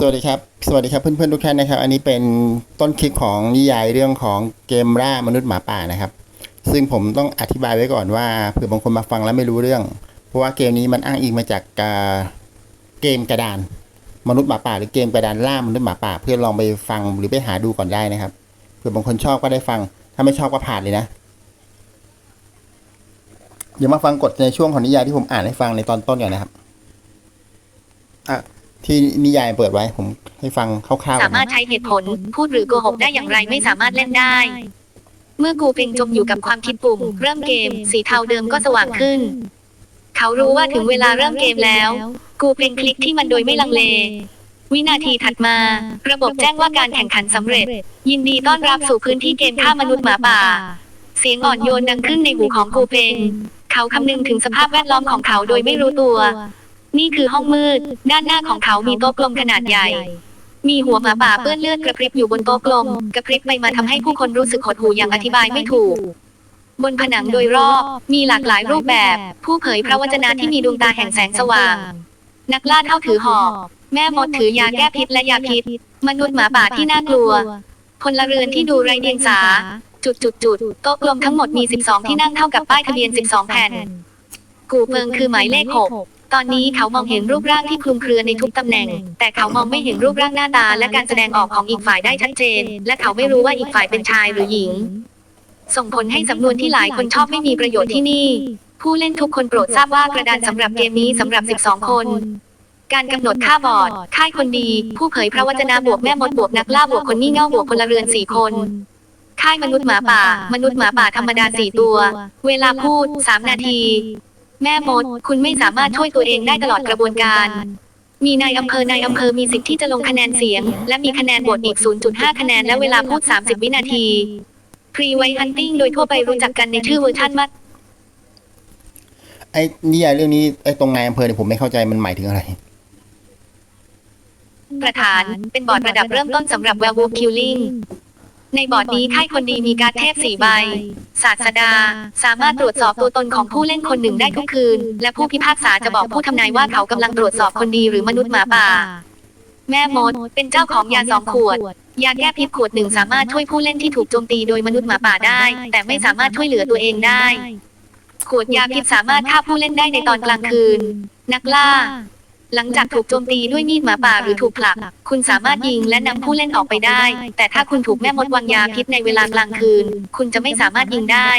สวัสดีครับ สวัสดีครับเพื่อนๆทุกท่านนะครับ อันนี้เป็นต้นคลิปของนิยายเรื่องของเกมล่ามนุษย์หมาป่านะครับ ซึ่งผมต้องอธิบายไว้ก่อนว่าเผื่อบางคนมาฟังแล้วไม่รู้เรื่อง เพราะว่าเกมนี้มันอ้างอิงมาจากเกมกระดาน มนุษย์หมาป่า หรือเกมกระดานล่ามนุษย์หมาป่า เพื่อนลองไปฟังหรือไปหาดูก่อนได้นะครับ เผื่อบางคนชอบก็ได้ฟัง ถ้าไม่ชอบก็ผ่านเลยนะ เดี๋ยวมาฟังกฎในช่วงของนิยายที่ผมอ่านให้ฟังในตอนต้นก่อนนะครับอะ ที่นิยายเปิดไว้ผมให้ฟังคร่าวๆก่สาอนมารนะถใช้เหตุผล พูดหรือโกหกได้อย่างไรไม่สามารถเล่นได้ เมื่อกูเพ่งจมอยู่กับความคิดปุ่ม เริ่มเกม สีเทาเดิมก็สว่างขึ้น เขารู้ว่าถึงเวลาเริ่มเกมแล้ว กูเพ่งคลิกที่มันโดยไม่ลังเล วินาทีถัดมา ระบบแจ้งว่าการแข่งขันสำเร็จ ยินดีต้อนรับสู่พื้นที่เกมฆ่ามนุษย์หมาป่า เสียงอ่อนโยนดังขึ้นในหูของกูเพ่งเขาคำนึงถึงสภาพแวดล้อมของเขาโดยไม่รู้ตัว นี่คือห้องมืด ด้านหน้าของเขามีโต๊ะกลมขนาดใหญ่ มีหัวหมาป่าเปื้อนเลือดกระพริบอยู่บนโต๊ะกลม กระพริบไปมาทำให้ผู้คนรู้สึกหดหู่อย่างอธิบายไม่ถูก บนผนังโดยรอบ มีหลากหลายรูปแบบ ผู้เผยพระวจนะที่มีดวงตาแห่งแสงสว่าง นักล่าเท่าถือหอกแม่มดถือยาแก้พิษและยาพิษ มนุษย์หมาป่าที่น่ากลัวพลเรือนที่ดูไร้เดียงสา จุดจุดจุดโต๊ะกลมทั้งหมดมี 12 ที่นั่งเท่ากับป้ายทะเบียน 12 แผ่น กูเปิงคือหมายเลข 6 ตอนนี้เขามองเห็นรูปร่างที่คลุมเครือในทุกตำแหน่ง แต่เขามองไม่เห็นรูปร่างหน้าตาและการแสดงออกของอีกฝ่ายได้ชัดเจน และเขาไม่รู้ว่าอีกฝ่ายเป็นชายหรือหญิง ส่งผลให้สำนวนที่หลายคนชอบไม่มีประโยชน์ที่นี่ ผู้เล่นทุกคนโปรดทราบว่ากระดานสำหรับเกมนี้สำหรับ 12 คน การกำหนดค่าบอร์ด ค่ายคนดี ผู้เผยพระวจนะบวกแม่มดบวกนักล่าบวกคนงี่เง่าบวกพลเรือน4คนค่ายมนุษย์หมาป่า มนุษย์หมาป่าธรรมดา4ตัว เวลาพูด3นาที แม่มด คุณไม่สามารถช่วยตัวเองได้ตลอดกระบวนการ มีนายอำเภอนายอำเภอมีสิทธิ์ที่จะลงคะแนนเสียง และมีคะแนนโหวตอีก 0.5 คะแนนและเวลาพูด 30 วินาที พรีไวฮันติ้งโดยทั่วไปรู้จักกันในชื่อเวอร์ชันมัดไอ้นิยายเรื่องนี้ไอ้ตรงนายอำเภอเนี่ยผมไม่เข้าใจมันหมายถึงอะไร ประธาน เป็นบอร์ดระดับเริ่มต้นสำหรับ Werewolf Killing ในบอร์ดนี้ค่ายคนดีมีการดเทพสี่ใบ ศาสดา สามารถตรวจสอบตัวตนของผู้เล่นคนหนึ่งได้ทุกคืน และผู้พิพากษาจะบอกผู้ทำนายว่าเขากำลังตรวจสอบคนดีหรือมนุษย์หมาป่า แม่มด เป็นเจ้าของยาสองขวด ยาแก้พิษขวดหนึ่งสามารถช่วยผู้เล่นที่ถูกโจมตีโดยมนุษย์หมาป่าได้ แต่ไม่สามารถช่วยเหลือตัวเองได้ ขวดยาพิษสามารถฆ่าผู้เล่นได้ในตอนกลางคืน นักล่า หลังจากถูกโจมตีด้วยมีดหมาป่าหรือถูกผลัก คุณสามารถยิงและนำผู้เล่นออกไปได้ แต่ถ้าคุณถูกแม่มดวางยาพิษในเวลากลางคืน คุณจะไม่สามารถยิงได้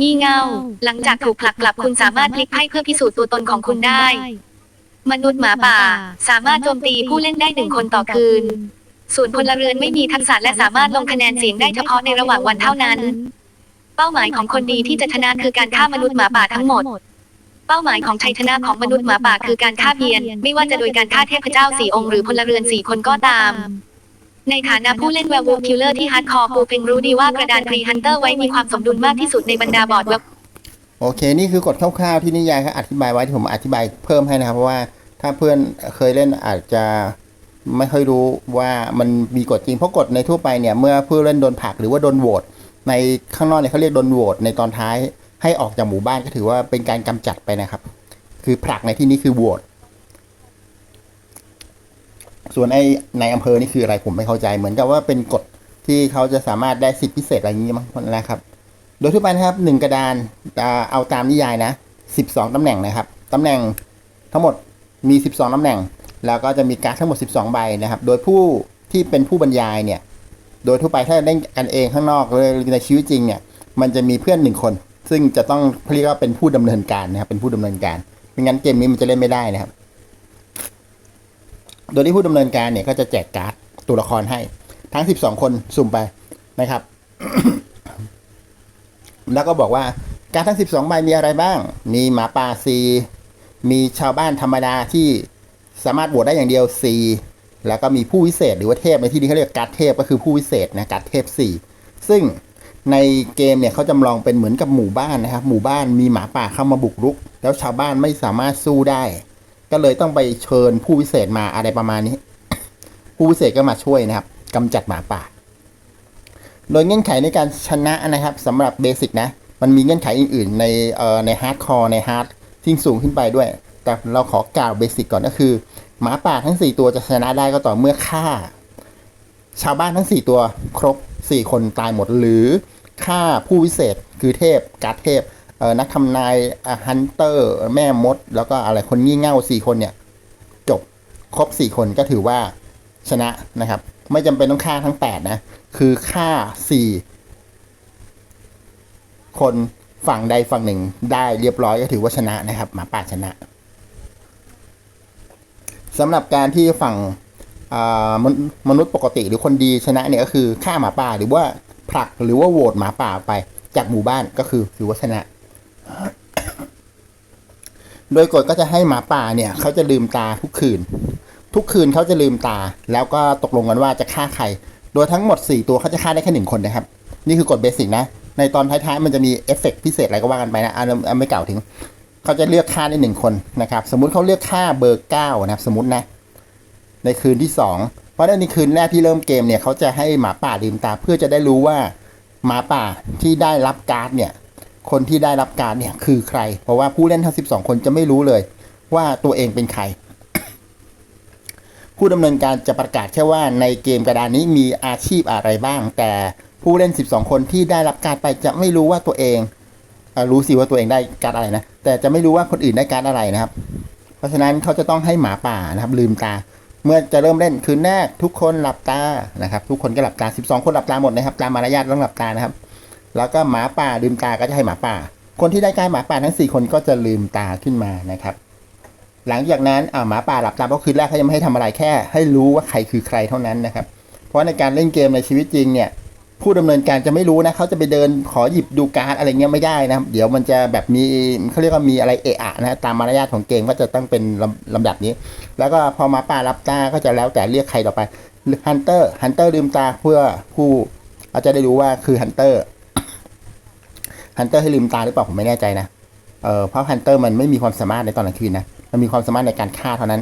งี่เง่า หลังจากถูกผลักกลับคุณสามารถพลิกไพ่เพื่อพิสูจน์ตัวตนของคุณได้ มนุษย์หมาป่า สามารถโจมตีผู้เล่นได้หนึ่งคนต่อคืน ส่วนพลเรือนไม่มีทักษะและสามารถลงคะแนนเสียงได้เฉพาะในระหว่างวันเท่านั้น เป้าหมายของคนดีที่จะชนะคือการฆ่ามนุษย์หมาป่าทั้งหมด เป้าหมายของชัยชนะของมนุษย์หมาป่าคือการฆ่าเพียน ไม่ว่าจะโดยการฆ่าเทพเจ้าสี่องค์หรือพลเรือนสี่คนก็ตาม ในฐานะผู้เล่น Werewolf Killer ที่ฮาร์ดคอร์กูเพ็งรู้ดีว่ากระดานพรีฮันเตอร์ไว้มีความสมดุลมากที่สุดในบรรดาบอร์ด Werewolf โอเค นี่คือกฎคร่าวๆที่นิยายเขาอธิบายไว้ที่ผมอธิบายเพิ่มให้นะครับ เพราะว่าถ้าเพื่อนเคยเล่นอาจจะไม่ค่อยรู้ว่ามันมีกฎจริงเพราะกฎในทั่วไปเนี่ยเมื่อผู้เล่นโดนผักหรือว่าโดนโหวตในข้างนอกเนี่ยเขาเรียกโดนโหวตในตอนท้าย ให้ออกจากหมู่บ้านก็ถือว่าเป็นการกำจัดไปนะครับ คือผลักในที่นี้คือโหวตส่วนไอ้ในอำเภอนี่คืออะไรผมไม่เข้าใจ เหมือนกับว่าเป็นกฎที่เขาจะสามารถได้สิทธิพิเศษอะไรอย่างนี้มั้งนะครับ โดยทั่วไปนะครับหนึ่งกระดานเอาตามนิยายนะสิบสองตำแหน่งนะครับตำแหน่งทั้งหมดมีสิบสองตำแหน่ง แล้วก็จะมีการ์ดทั้งหมดสิบสองใบนะครับ โดยผู้ที่เป็นผู้บรรยายเนี่ย โดยทั่วไปถ้าเล่นกันเองข้างนอกหรือในชีวิตจริงเนี่ย มันจะมีเพื่อนหนึ่งคน ซึ่งจะต้องเรียกว่าเป็นผู้ดำเนินการนะครับ เป็นผู้ดำเนินการไม่งั้นเกมนี้มันจะเล่นไม่ได้นะครับ โดยที่ผู้ดำเนินการเนี่ยก็จะแจกการ์ดตัวละครให้ ทั้ง 12 คนสุ่มไปนะครับ แล้วก็บอกว่าการดทั้ง 12 ใบมีอะไรบ้าง มีหมาป่าซีมีชาวบ้านธรรมดาที่สามารถบวชได้อย่างเดียวซีแล้วก็มีผู้วิเศษหรือว่าเทพในที่นี้เขาเรียกการดเทพก็คือผู้วิเศษนะการดเทพสีซึ่ง ในเกมเนี่ยเขาจำลองเป็นเหมือนกับหมู่บ้านนะครับ หมู่บ้านมีหมาป่าเข้ามาบุกรุก แล้วชาวบ้านไม่สามารถสู้ได้ ก็เลยต้องไปเชิญผู้วิเศษมาอะไรประมาณนี้ ผู้วิเศษก็มาช่วยนะครับกำจัดหมาป่า โดยเงื่อนไขในการชนะนะครับสำหรับเบสิกนะ มันมีเงื่อนไขอื่นๆในเอ่อในฮาร์ดคอร์ในฮาร์ดที่สูงขึ้นไปด้วย แต่เราขอกล่าวเบสิกก่อนก็คือ หมาป่าทั้งสี่ตัวจะชนะได้ก็ต่อเมื่อฆ่า ชาวบ้านทั้งสี่ตัวครบสี่คนตายหมดหรือ ฆ่าผู้วิเศษคือเทพกาเทพเออนักทำนายฮันเตอร์ แม่มด แล้วก็อะไรคนงี่เง่าสี่คนเนี่ย จบครบสี่คนก็ถือว่าชนะนะครับ ไม่จำเป็นต้องฆ่าทั้งแปดนะ คือฆ่าสี่คนฝั่งใดฝั่งหนึ่งได้เรียบร้อยก็ถือว่าชนะนะครับ หมาป่าชนะสำหรับการที่ฝั่งมนุษย์ปกติหรือคนดีชนะเนี่ยก็คือฆ่าหมาป่าหรือว่า ผลักหรือว่าโหวตหมาป่าไป จากหมู่บ้านก็คือถือว่าชนะ โดยกฎก็จะให้หมาป่าเนี่ยเขาจะลืมตาทุกคืน ทุกคืนเขาจะลืมตา แล้วก็ตกลงกันว่าจะฆ่าใคร โดยทั้งหมด 4 ตัวเขาจะฆ่าได้แค่หนึ่งคนนะครับ นี่คือกฎเบสิกนะ ในตอนท้ายๆ มันจะมีเอฟเฟกต์พิเศษอะไรก็ว่ากันไปนะอันไม่เก่าวถึงเขาจะเลือกฆ่าได้หนึ่งคนนะครับ สมมุติเขาเลือกฆ่าเบอร์เก้านะครับ สมมตินะ ในคืนที่สอง เพราะในคืนแรกที่เริ่มเกมเนี่ยเขาจะให้หมาป่าลืมตาเพื่อจะได้รู้ว่าหมาป่าที่ได้รับการ์ดเนี่ยคนที่ได้รับการ์ดเนี่ยคือใคร เพราะว่าผู้เล่นทั้ง 12 คนจะไม่รู้เลย ว่าตัวเองเป็นใคร ผู้ดำเนินการจะประกาศแค่ว่าในเกมกระดานนี้มีอาชีพอะไรบ้าง แต่ผู้เล่น 12 คนที่ได้รับการ์ดไปจะไม่รู้ว่าตัวเองอรู้สิว่าตัวเองได้การ์ดอะไรนะแต่จะไม่รู้ว่าคนอื่นได้การ์ดอะไรนะครับ เพราะฉะนั้นเขาจะต้องให้หมาป่านะครับ ลืมตา เมื่อจะเริ่มเล่นคืนแรกทุกคนหลับตานะครับ ทุกคนก็หลับตา 12 คนหลับตาหมดนะครับ ตามมารยาทต้องหลับตานะครับ แล้วก็หมาป่าลืมตาก็จะให้หมาป่า คนที่ได้การหมาป่าทั้ง 4 คนก็จะลืมตาขึ้นมานะครับ หลังจากนั้นอ่าหมาป่าหลับตาเพราะคืนแรกเขายังไม่ให้ทำอะไรแค่ ให้รู้ว่าใครคือใครเท่านั้นนะครับ เพราะในการเล่นเกมในชีวิตจริงเนี่ย ผู้ดำเนินการจะไม่รู้นะเขาจะไปเดินขอหยิบดูการ์ดอะไรเงี้ยไม่ได้นะครับเดี๋ยวมันจะแบบมีเขาเรียกว่ามีอะไรเอะอะนะตามมารยาทของเกมก็จะต้องเป็นลำลำดับนี้ แล้วก็พอมาป่ารับตาก็จะแล้วแต่เรียกใครต่อไปฮันเตอร์ฮันเตอร์ลืมตาเพื่อผู้เราจะได้รู้ว่าคือฮันเตอร์ฮันเตอร์ให้ลืมตาหรือเปล่าผมไม่แน่ใจนะเออเพราะฮันเตอร์มันไม่มีความสามารถในตอนกลางคืนนะมันมีความสามารถในการฆ่าเท่านั้น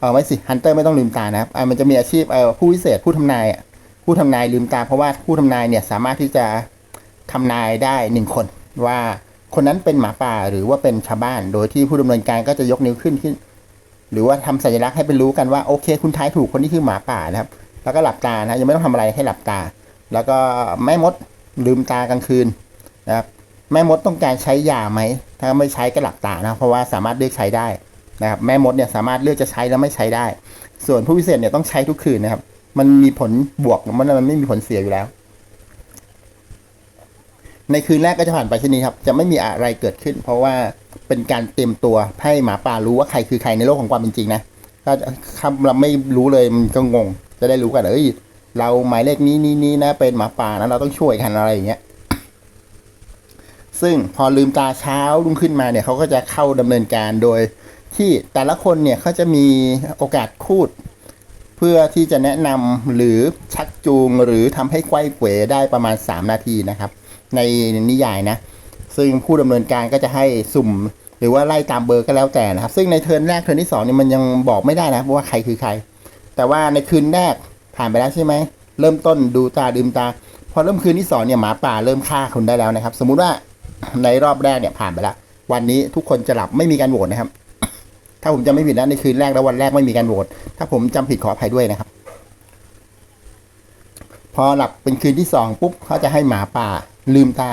เออไม่สิฮันเตอร์ไม่ต้องลืมตานะครับอ่ามันจะมีอาชีพเออผู้วิเศษผู้ทำนายอะ ผู้ทำนายลืมตา เพราะว่าผู้ทำนายเนี่ยสามารถที่จะทำนายได้หนึ่งคน ว่าคนนั้นเป็นหมาป่าหรือว่าเป็นชาวบ้าน โดยที่ผู้ดำเนินการก็จะยกนิ้วขึ้นขึ้น หรือว่าทำสัญลักษณ์ให้เป็นรู้กันว่าโอเค คุณทายถูกคนนี้คือหมาป่านะครับ แล้วก็หลับตานะยังไม่ต้องทำอะไรให้หลับตา แล้วก็แม่มดลืมตากลางคืนนะครับแม่มดต้องการใช้ยาไหม ถ้าไม่ใช้ก็หลับตานะ เพราะว่าสามารถเลือกใช้ได้นะครับ แม่มดเนี่ยสามารถเลือกจะใช้แล้วไม่ใช้ได้ ส่วนผู้พิเศษเนี่ยต้องใช้ทุกคืนนะครับ มันมีผลบวกมันมันไม่มีผลเสียอยู่แล้ว ในคืนแรกก็จะผ่านไปเช่นนี้ครับ จะไม่มีอะไรเกิดขึ้น เพราะว่าเป็นการเตรียมตัวให้หมาป่ารู้ว่าใครคือใครในโลกของความเป็นจริงนะถ้าคำเราไม่รู้เลยมันก็งง จะได้รู้กันเอ้ยเราหมายเลขนี้นี้นี้นะ เป็นหมาป่านะเราต้องช่วยกันอะไรอย่างเงี้ยซึ่งพอลืมตาเช้ารุ่งขึ้นมาเนี่ยเขาก็จะเข้าดำเนินการโดยที่แต่ละคนเนี่ยเขาจะมีโอกาสพูด เพื่อที่จะแนะนำหรือชักจูงหรือทำให้ไขว้เขวได้ประมาณ 3 นาทีนะครับ ในนิยายนะ ซึ่งผู้ดำเนินการก็จะให้สุ่ม หรือว่าไล่ตามเบอร์ก็แล้วแต่นะครับ ซึ่งในเทิร์นแรกเทิร์นที่2เนี่ยมันยังบอกไม่ได้นะว่าใครคือใคร แต่ว่าในคืนแรกผ่านไปแล้วใช่ไหมเริ่มต้นดูตาดื่มตา พอเริ่มคืนที่สองเนี่ยหมาป่าเริ่มฆ่าคนได้แล้วนะครับ สมมุติว่าในรอบแรกเนี่ยผ่านไปแล้ววันนี้ทุกคนจะหลับไม่มีการโหวตนะครับ ถ้าผมจำไม่ผิดนะในคืนแรกและวันแรกไม่มีการโหวตถ้าผมจำผิดขออภัยด้วยนะครับ พอหลับเป็นคืนที่สองปุ๊บเขาจะให้หมาป่าลืมตา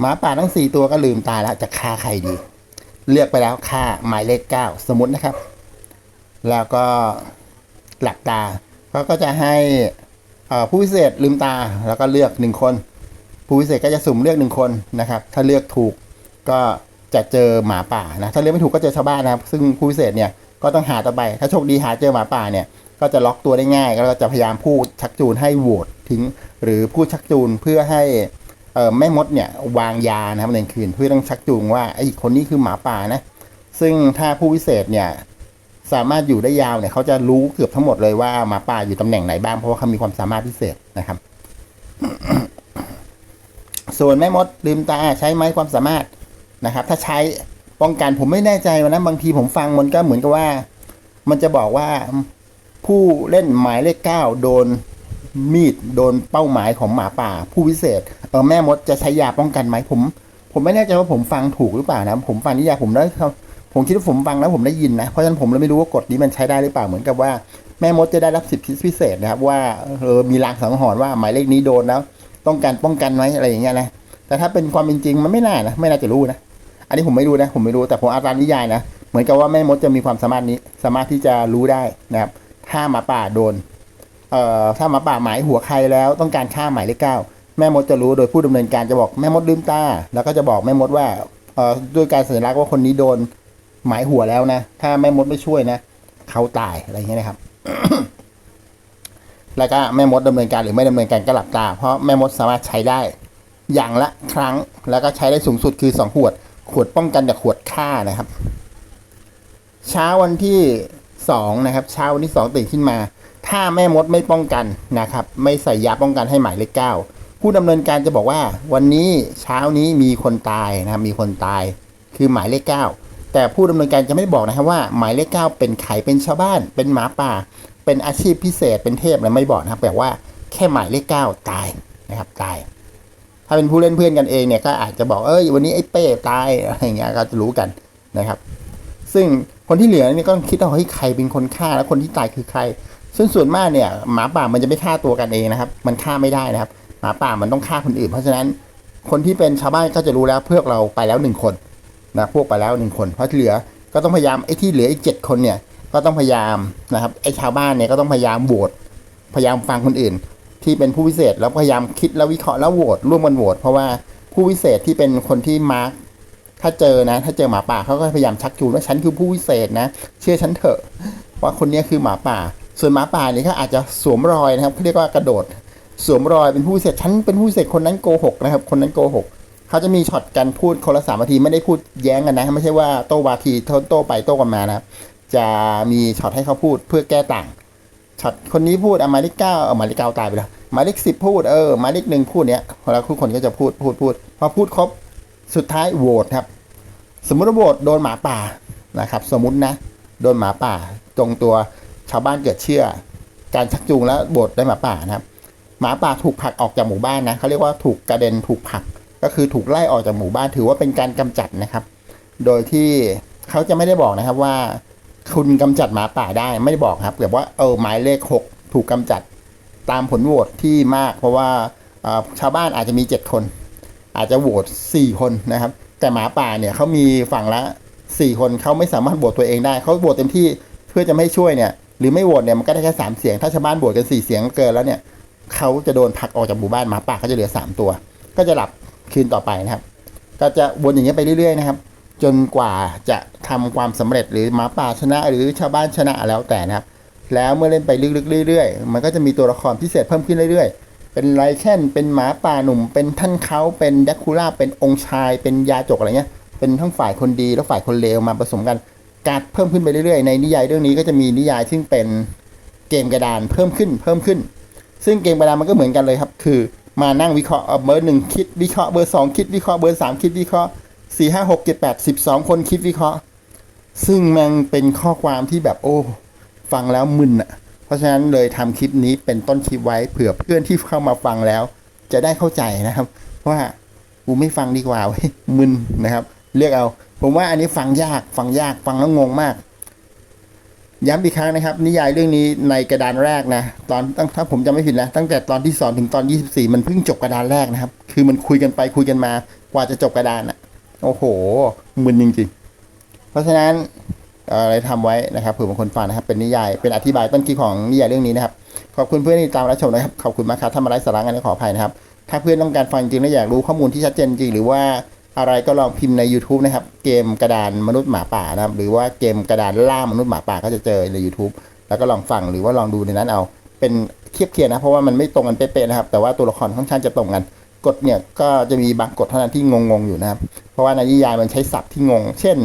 หมาป่าทั้งสี่ตัวก็ลืมตาแล้วจะฆ่าใครดี เลือกไปแล้วฆ่าหมายเลขเก้าสมมตินะครับ แล้วก็หลับตาเขาก็จะให้ผู้พิเศษลืมตาแล้วก็เลือกหนึ่งคน ผู้พิเศษก็จะสุ่มเลือกหนึ่งคนนะครับ ถ้าเลือกถูกก็ จะเจอหมาป่านะถ้าเลือกไม่ถูกก็เจอชาวบ้านนะครับ ซึ่งผู้พิเศษเนี่ยก็ต้องหาต่อไป ถ้าโชคดีหาเจอหมาป่าเนี่ยก็จะล็อกตัวได้ง่ายแล้วก็จะพยายามพูดชักจูนให้โหวตทิ้ง หรือพูดชักจูนเพื่อให้แม่มดเนี่ยวางยานะครับในคืนเพื่อต้องชักจูงว่าไอ้คนนี้คือหมาป่านะซึ่งถ้าผู้พิเศษเนี่ยสามารถอยู่ได้ยาวเนี่ยเขาจะรู้เกือบทั้งหมดเลยว่าหมาป่าอยู่ตำแหน่งไหนบ้างเพราะว่าเขามีความสามารถพิเศษนะครับ ส่วนแม่มดลืมตาใช้ไม้ความสามารถ นะครับ ถ้าใช้ป้องกันผมไม่แน่ใจวันนะบางทีผมฟังมันก็เหมือนกับว่า มันจะบอกว่าผู้เล่นหมายเลขเก้าโดนมีดโดนเป้าหมายของหมาป่า ผู้พิเศษเออแม่มดจะใช้ยาป้องกันไหมผม ผมไม่แน่ใจว่าผมฟังถูกหรือเปล่านะผมฟังนิยายผมได้ผมคิดว่าผมฟังแล้วผมได้ยินนะเพราะฉะนั้นผมเลยไม่รู้ว่ากฎนี้มันใช้ได้หรือเปล่าเหมือนกับว่าแม่มดจะได้รับสิทธิพิเศษนะครับ ว่าเออมีรางสังหรณ์ว่าหมายเลขนี้โดนแล้ว ต้องการป้องกันไหมอะไรอย่างเงี้ยนะแต่ถ้าเป็นความเป็นจริงมันไม่น่านะไม่น่าจะรู้นะ อันนี้ผมไม่รู้นะ ผมไม่รู้แต่ผมอาตามนิยายนะเหมือนกับว่าแม่มดจะมีความสามารถนี้ สามารถที่จะรู้ได้นะครับ ถ้าหมาป่าโดนเอ่อถ้าหมาป่าหมายหัวใครแล้วต้องการฆ่าหมายเลขเก้าแม่มดจะรู้โดยผู้ดำเนินการจะบอกแม่มดลืมตาแล้วก็จะบอกแม่มดว่าเอ่อด้วยการสัญลักษณ์ว่าคนนี้โดนหมายหัวแล้วนะ ถ้าแม่มดไม่ช่วยนะเขาตายอะไรอย่างเงี้ยนะครับ แล้วก็แม่มดดำเนินการหรือไม่ดำเนินการก็หลับตา เพราะแม่มดสามารถใช้ได้อย่างละครั้งแล้วก็ใช้ได้สูงสุดคือสองขวด ขวดป้องกันกับขวดฆ่านะครับ เช้าวันที่สองนะครับ เช้าวันที่สองตื่นขึ้นมา ถ้าแม่มดไม่ป้องกันนะครับ ไม่ใส่ยาป้องกันให้หมายเลขเก้าผู้ดำเนินการจะบอกว่า วันนี้เช้านี้มีคนตายนะครับ มีคนตาย คือหมายเลขเก้าแต่ผู้ดำเนินการจะไม่บอกนะครับว่าหมายเลขเก้าเป็นใครเป็นชาวบ้าน เป็นหมาป่า เป็นอาชีพพิเศษเป็นเทพอะไรไม่บอกนะครับแปลว่าแค่หมายเลขเก้าตายนะครับตาย ถ้าเป็นผู้เล่นเพื่อนกันเองเนี่ยก็อาจจะบอกเอ้ยวันนี้ไอ้เป้ตายอะไรเงี้ยก็จะรู้กันนะครับ ซึ่งคนที่เหลือนี่ก็คิดว่าเฮ้ยใครเป็นคนฆ่าแล้วคนที่ตายคือใคร ซึ่งส่วนมากเนี่ยหมาป่ามันจะไม่ฆ่าตัวกันเองนะครับ มันฆ่าไม่ได้นะครับ หมาป่ามันต้องฆ่าคนอื่น เพราะฉะนั้นคนที่เป็นชาวบ้านก็จะรู้แล้วเพื่อเราไปแล้วหนึ่งคนนะพวกไปแล้วหนึ่งคน เพราะที่เหลือก็ต้องพยายามไอ้ที่เหลืออีกเจ็ดคนเนี่ยก็ต้องพยายามนะครับไอ้ชาวบ้านเนี่ยก็ต้องพยายามโหวตพยายามฟังคนอื่น ที่เป็นผู้พิเศษแล้วพยายามคิดแล้ววิเคราะห์แล้วโหวตร่วมกันโหวตเพราะว่าผู้พิเศษที่เป็นคนที่มาร์คถ้าเจอนะ ถ้าเจอหมาป่าเขาก็พยายามชักจูงว่าฉันคือผู้พิเศษนะ เชื่อฉันเถอะว่าคนนี้คือหมาป่า ส่วนหมาป่านี่เขาอาจจะสวมรอยนะครับเขาเรียกว่ากระโดด สวมรอยเป็นผู้พิเศษฉันเป็นผู้พิเศษคนนั้นโกหกนะครับ คนนั้นโกหกเขาจะมีช็อตการพูดคนละสามนาทีไม่ได้พูดแย้งกันนะ ไม่ใช่ว่าโต้วาทีโต้ไปโต้กันมานะจะมีช็อตให้เขาพูดเพื่อแก้ต่าง ช็อตคนนี้พูดอะหมายเลขเก้าเอาหมายเลขเก้าตายไปแล้วหมายเลขสิบพูดเออหมายเลขหนึ่งพูดเนี้ยแล้วทุกคนก็จะพูดพูดพูดพอพูดครบสุดท้ายโหวตครับ สมมติว่าโหวตโดนหมาป่านะครับ สมมตินะ โดนหมาป่าตรงตัวชาวบ้านเกิดเชื่อ การชักจูงแล้วโหวตได้หมาป่านะครับ หมาป่าถูกผลักออกจากหมู่บ้านนะเขาเรียกว่าถูกกระเด็นถูกผลัก ก็คือถูกไล่ออกจากหมู่บ้านถือว่าเป็นการกำจัดนะครับ โดยที่เขาจะไม่ได้บอกนะครับว่า คุณกำจัดหมาป่าได้ไม่ได้บอกครับแบบว่าเออหมายเลขหกถูกกำจัดตามผลโหวตที่มาก เพราะว่าชาวบ้านอาจจะมีเจ็ดคน อาจจะโหวตสี่คนนะครับ แต่หมาป่าเนี่ยเขามีฝั่งละสี่คนเขาไม่สามารถโหวตตัวเองได้เขาโหวตเต็มที่เพื่อจะไม่ช่วยเนี่ย หรือไม่โหวตเนี่ยมันก็ได้แค่สามเสียง ถ้าชาวบ้านโหวตกันสี่เสียงเกินแล้วเนี่ยเขาจะโดนผลักออกจากหมู่บ้านหมาป่าเขาจะเหลือสามตัว ก็จะหลับคืนต่อไปนะครับ ก็จะวนอย่างเงี้ยไปเรื่อยๆนะครับ จนกว่าจะทำความสำเร็จหรือหมาป่าชนะ หรือชาวบ้านชนะแล้วแต่นะครับ แล้วเมื่อเล่นไปลึกๆเรื่อยๆ มันก็จะมีตัวละครพิเศษเพิ่มขึ้นเรื่อยๆ เป็นไลแคนเป็นหมาป่าหนุ่ม เป็นท่านเขาเป็นแดกคูล่าเป็นองค์ชาย เป็นยาจกอะไรเงี้ย เป็นทั้งฝ่ายคนดีและฝ่ายคนเลวมาผสมกัน การเพิ่มขึ้นไปเรื่อยๆ ในนิยายเรื่องนี้ก็จะมีนิยายซึ่งเป็นเกมกระดานเพิ่มขึ้นเพิ่มขึ้น ซึ่งเกมกระดานมันก็เหมือนกันเลยครับ คือมานั่งวิเคราะห์เอาเบอร์หนึ่งคิดวิเคราะห์เบอร์สองคิดวิเคราะห์เบอร์สามคิดวิเคราะห์ สี่ห้าหกเจ็ดแปดสิบสองคนคิดวิเคราะห์ ซึ่งมันเป็นข้อความที่แบบโอ้ ฟังแล้วมึนอะเพราะฉะนั้นเลยทำคลิปนี้เป็นต้นคลิปไว้เผื่อเพื่อนที่เข้ามาฟังแล้ว จะได้เข้าใจนะครับ ว่ากูไม่ฟังดีกว่าเว้ยมึนนะครับ เลือกเอา ผมว่าอันนี้ฟังยากฟังยากฟังแล้วงงมากย้ำอีกครั้งนะครับ นิยายเรื่องนี้ในกระดานแรกนะตอนตั้งถ้าผมจำไม่ผิดนะตั้งแต่ตอนที่สองถึงตอน 24 มันเพิ่งจบกระดานแรกนะครับ คือมันคุยกันไปคุยกันมากว่าจะจบกระดานอะ โอ้โหมึนจริงๆ เพราะฉะนั้นอะไรทำไว้นะครับเผื่อบางคนฟังนะครับ เป็นนิยาย เป็นอธิบายต้นคิดของนิยายเรื่องนี้นะครับ ขอบคุณเพื่อนที่ตามรับชมนะครับ ขอบคุณมากครับถ้ามาไลฟ์สาระกันขออภัยนะครับ ถ้าเพื่อนต้องการฟังจริงและอยากรู้ข้อมูลที่ชัดเจนจริง หรือว่าอะไรก็ลองพิมพ์ใน YouTube นะครับ เกมกระดานมนุษย์หมาป่านะครับ หรือว่าเกมกระดานล่ามนุษย์หมาป่าก็จะเจอใน YouTube แล้วก็ลองฟังหรือว่าลองดูในนั้นเอา เป็นเทียบเคียงนะ เพราะว่ามันไม่ตรงกันเป๊ะๆนะครับ แต่ว่าตัวละครค่อนข้างจะตรงกัน กฎเนี่ยก็จะมีบางกฎเท่านั้นที่งงๆอยู่นะครับ เพราะว่าในนิยายมันใช้ศัพท์ที่งง เช่น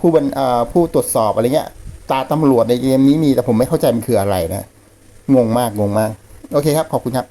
ผู้บันผู้ตรวจสอบอะไรเงี้ย ตาตำรวจในเกมนี้มีแต่ผมไม่เข้าใจมันคืออะไรนะ งงมากงงมาก โอเคครับ ขอบคุณครับ